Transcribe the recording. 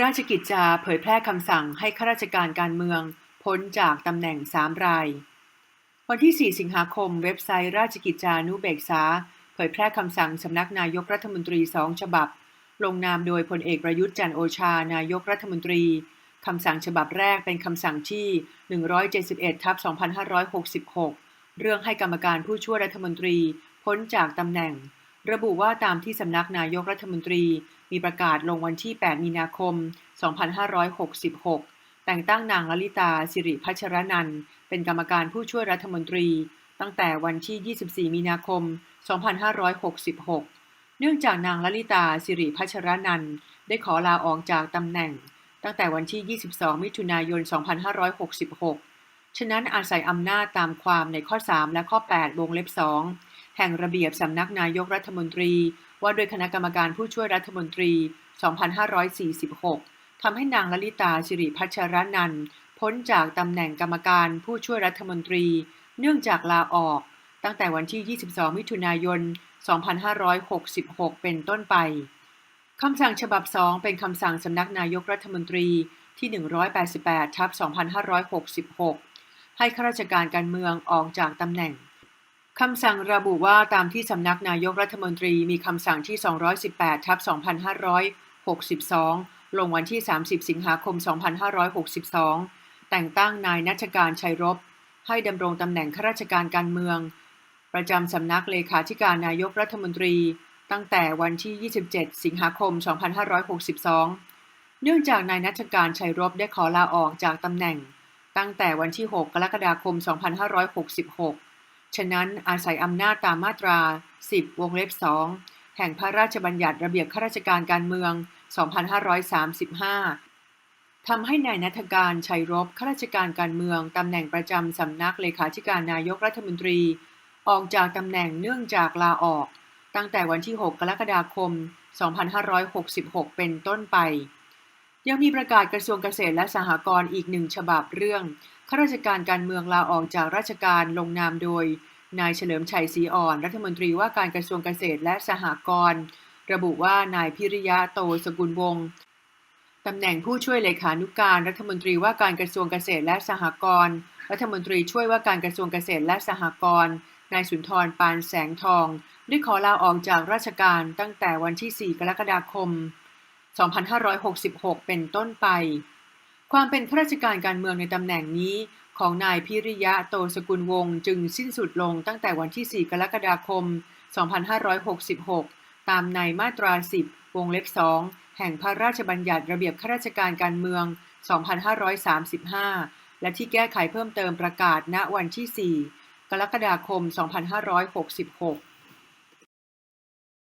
ราชกิจจาเผยแพร่คำสั่งให้ข้าราชการการเมือง พ้นจากตำแหน่ง 3 ราย วันที่ 4 สิงหาคม เว็บไซต์ราชกิจจานุเบกษา เผยแพร่คำสั่งสำนักนายกรัฐมนตรีสองฉบับ ลงนามโดยพลเอกประยุทธ์จันโอชา นายกรัฐมนตรีคำสั่งฉบับแรกเป็นคำสั่งที่ 171ทับ2566 เรื่องให้กรรมการผู้ช่วยรัฐมนตรี พ้นจากตำแหน่ง ระบุว่าตามที่สำนักนายกรัฐมนตรี มีประกาศลงวันที่ 8 มีนาคม 2566 แต่งตั้งนางลลิตาสิริพัชรนันท์เป็นกรรมการผู้ช่วยรัฐมนตรี ตั้งแต่วันที่ 24 มีนาคม 2566 เนื่องจากนางลลิตาสิริพัชรนันท์ได้ขอลาออกจากตำแหน่ง ตั้งแต่วันที่ 22 มิถุนายน 2566 ฉะนั้นอาศัยอำนาจตามความในข้อ 3 และข้อ 8 วงเล็บ 2 แห่งระเบียบสำนักนายกรัฐมนตรี ว่าโดยคณะกรรมการผู้ช่วยรัฐมนตรี 2546 ทำให้นางลลิตาสิริพัชรนันพ้นจากตำแหน่งกรรมการผู้ช่วยรัฐมนตรี เนื่องจากลาออก ตั้งแต่วันที่ 22 มิถุนายน 2566 เป็นต้นไป คำสั่งฉบับ 2 เป็นคำสั่งสำนักนายกรัฐมนตรีที่ 188 ทับ 2566 ให้ข้าราชการการเมืองออกจากตำแหน่ง คำสั่งระบุว่าตามที่สำนักนายกรัฐมนตรีมีคำสั่งที่ 218 ทับ 2562 ลงวันที่ 30 สิงหาคม 2562 แต่งตั้งนายนัชการชัยรบ ให้ดำรงตำแหน่งข้าราชการการเมือง ประจำสำนักเลขาธิการนายกรัฐมนตรี ตั้งแต่วันที่ 27 สิงหาคม 2562 เนื่องจากนายนัชการชัยรบได้ขอลาออกจากตำแหน่ง ตั้งแต่วันที่ 6 กรกฎาคม 2566 ฉะนั้นอาศัยอำนาจตามมาตรา 10 วงเล็บ 2 แห่งพระราชบัญญัติระเบียบข้าราชการการเมือง 2535 ทำให้นายนัฐการชัยรบข้าราชการการเมืองตำแหน่งประจำสำนักเลขาธิการนายกรัฐมนตรี ออกจากตำแหน่งเนื่องจากลาออก ตั้งแต่วันที่ 6 กรกฎาคม 2566 เป็นต้นไป ยังมีประกาศกระทรวงเกษตรและสหกรณ์อีกหนึ่งฉบับเรื่องข้าราชการการเมืองลาออกจากราชการลงนามโดย นายเฉลิมชัยศรีอ่อน รัฐมนตรีว่าการกระทรวงเกษตรและสหกรณ์ระบุว่านายพิริยะโตสกุลวงศ์ตำแหน่งผู้ช่วยเลขานุการรัฐมนตรีว่าการกระทรวงเกษตรและสหกรณ์ รัฐมนตรีช่วยว่าการกระทรวงเกษตรและสหกรณ์ นายสุนทรปานแสงทอง ได้ขอลาออกจากราชการตั้งแต่วันที่ 4 กรกฎาคม 2566 เป็นต้นไป ความเป็นข้าราชการการเมืองในตำแหน่งนี้ของนายพิริยะโตสกุลวงศ์จึงสิ้นสุดลงตั้งแต่วันที่ 4 กรกฎาคม 2566 ตามในมาตรา 10 วงเล็บ 2 แห่งพระราชบัญญัติระเบียบข้าราชการการเมือง 2535 และที่แก้ไขเพิ่มเติมประกาศณวันที่ 4 กรกฎาคม 2566